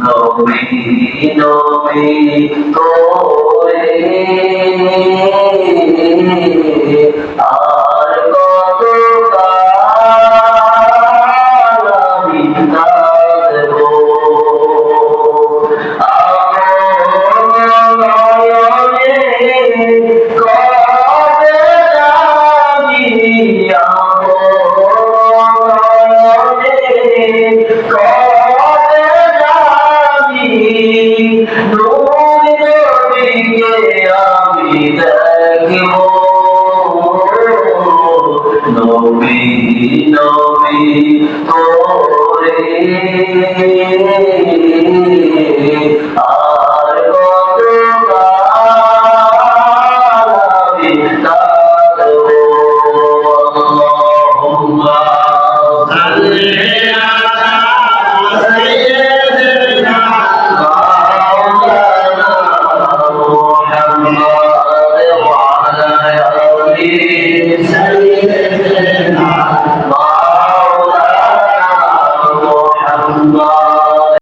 নবী নবী করে আমি দেখব। নবী নবী করে